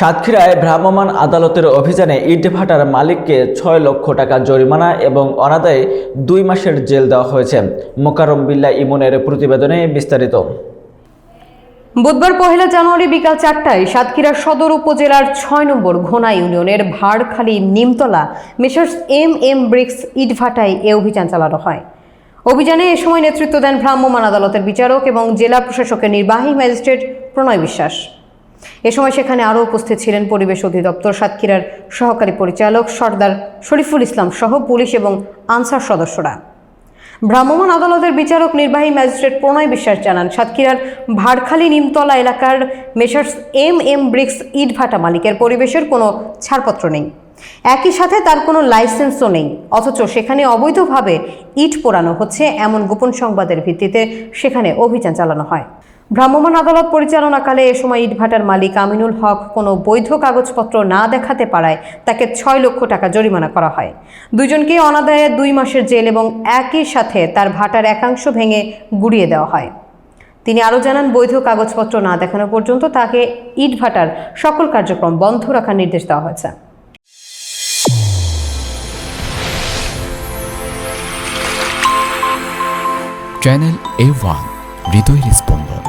সাতক্ষীরায় ভ্রাম্যমাণ আদালতের অভিযানে ইটভাটার মালিককে ছয় লক্ষ টাকা জরিমানা এবং অনাদায়ে দুই মাসের জেল দেওয়া হয়েছে। মোকারম বিল্লা ইমনের প্রতিবেদনে বিস্তারিত। বুধবার পহেলা জানুয়ারি বিকাল চারটায় সাতক্ষীরা সদর উপজেলার ছয় নম্বর ঘোনা ইউনিয়নের Bharkhali Nimtala messrs M M bricks ইটভাটায় এ অভিযান চালানো হয়। অভিযানে এ সময় নেতৃত্ব দেন ভ্রাম্যমাণ আদালতের বিচারক এবং জেলা প্রশাসকের নির্বাহী ম্যাজিস্ট্রেট প্রণয় বিশ্বাস। এ সময় সেখানে আরও উপস্থিত ছিলেন পরিবেশ অধিদপ্তর সাতক্ষীরার সহকারী পরিচালক সর্দার শরীফুল ইসলাম সহ পুলিশ এবং আনসার সদস্যরা। ভ্রাম্যমাণ আদালতের বিচারক নির্বাহী ম্যাজিস্ট্রেট প্রণয় বিশ্বাস জানান, সাতক্ষীরার ভাড়খালী নিমতলা এলাকার মেসার্স এম এম ব্রিক্স ইটভাটা মালিকের পরিবেশের কোনো ছাড়পত্র নেই। একই সাথে তার কোনো লাইসেন্সও নেই, অথচ সেখানে অবৈধভাবে ইট পোড়ানো হচ্ছে এমন গোপন সংবাদের ভিত্তিতে সেখানে অভিযান চালানো হয়। ভ্রাম্যমাণ আদালত পরিচালনাকালে এ সময় ইটভাটার মালিক আমিনুল হক কোনো বৈধ কাগজপত্র না দেখাতে পারায় তাকে ছয় লক্ষ টাকা জরিমানা করা হয়। দুজনকে অনাদায়ে দুই মাসের জেল এবং একই সাথে তার ভাটার একাংশ ভেঙে গুড়িয়ে দেওয়া হয়। তিনি আরও জানান, বৈধ কাগজপত্র না দেখানো পর্যন্ত তাকে ইটভাটার সকল কার্যক্রম বন্ধ রাখার নির্দেশ দেওয়া হয়েছে। চ্যানেল এ ওয়ান হৃদয়ের স্পন্দন।